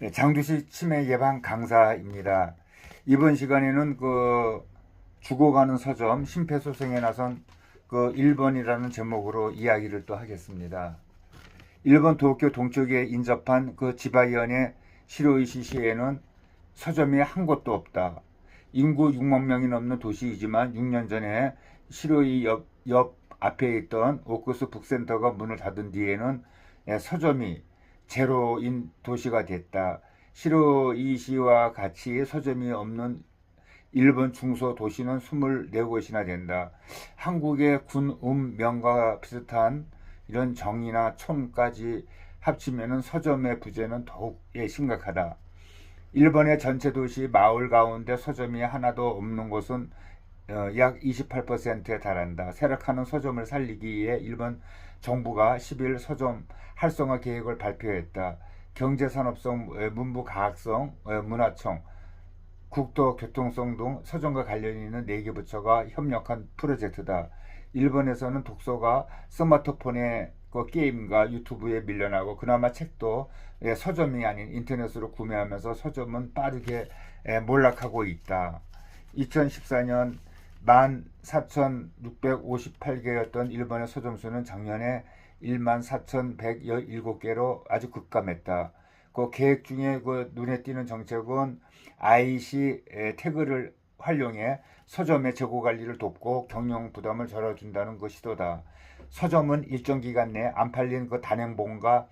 네, 장두시 치매 예방 강사입니다. 이번 시간에는 그 죽어가는 서점 심폐소생에 나선 그 1번이라는 제목으로 이야기를 또 하겠습니다. 일본 도쿄 동쪽에 인접한 그 지바이현의 시로이시 시에는 서점이 한 곳도 없다. 인구 6만 명이 넘는 도시이지만 6년 전에 시로이 옆, 옆 앞에 있던 오크스 북센터가 문을 닫은 뒤에는 예, 서점이 제로인 도시가 됐다. 시로 이시와 같이 서점이 없는 일본 중소 도시는 24곳이나 된다. 한국의 군음 명과 비슷한 이런 정이나 촌까지 합치면은 서점의 부재는 더욱 예, 심각하다. 일본의 전체 도시 마을 가운데 서점이 하나도 없는 곳은 어, 약 28%에 달한다. 세력하는 서점을 살리기 위해 일본 정부가 10일 서점 활성화 계획을 발표했다. 경제산업성, 어, 문부과학성, 어, 문화청, 국토교통성 등 서점과 관련이 있는 4개 부처가 협력한 프로젝트다. 일본에서는 독서가 스마트폰에 그 게임과 유튜브에 밀려나고 그나마 책도 예, 서점이 아닌 인터넷으로 구매하면서 서점은 빠르게 예, 몰락하고 있다. 2014년 14,658개였던 일본의 서점 수는 작년에 14,117개로 아주 급감했다. 그 계획 중에 그 눈에 띄는 정책은 IC 태그를 활용해 서점의 재고 관리를 돕고 경영 부담을 덜어준다는 그 시도다. 서점은 일정 기간 내안 팔린 그 단행본과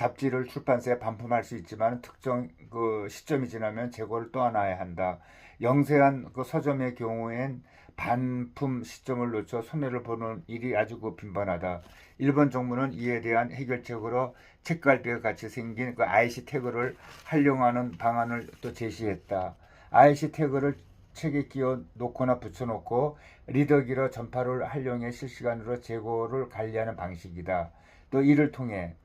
잡지를 출판사에 반품할 수 있지만 특정 그 시점이 지나면 재고를 떠안아야 한다. 영세한 그 서점의 경우엔 반품 시점을 놓쳐 손해를 보는 일이 아주 그 빈번하다. 일본 정부는 이에 대한 해결책으로 책갈피가 같이 생긴 그 IC 태그를 활용하는 방안을 또 제시했다. IC 태그를 책에 끼워 놓거나 붙여놓고 리더기로 전파를 활용해 실시간으로 재고를 관리하는 방식이다. 또 이를 통해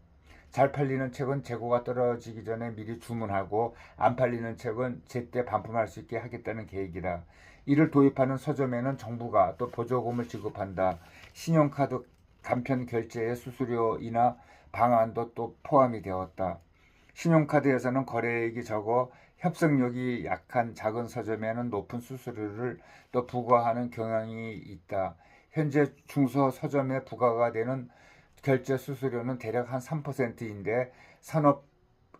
잘 팔리는 책은 재고가 떨어지기 전에 미리 주문하고 안 팔리는 책은 제때 반품할 수 있게 하겠다는 계획이다. 이를 도입하는 서점에는 정부가 또 보조금을 지급한다. 신용카드 간편 결제의 수수료이나 방안도 또 포함이 되었다. 신용카드에서는 거래액이 적어 협상력이 약한 작은 서점에는 높은 수수료를 또 부과하는 경향이 있다. 현재 중소 서점에 부과가 되는 결제 수수료는 대략 한 3%인데 산업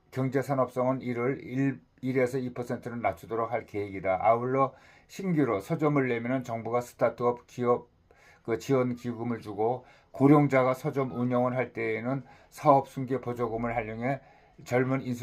경제 산업성은 이를 1, 1에서 2%는 낮추도록 할 계획이다. 아울러 신규로 서점을 내면은 정부가 스타트업 기업 그 지원 기금을 주고 고령자가 서점 운영을 할 때에는 사업 승계 보조금을 활용해 젊은 인수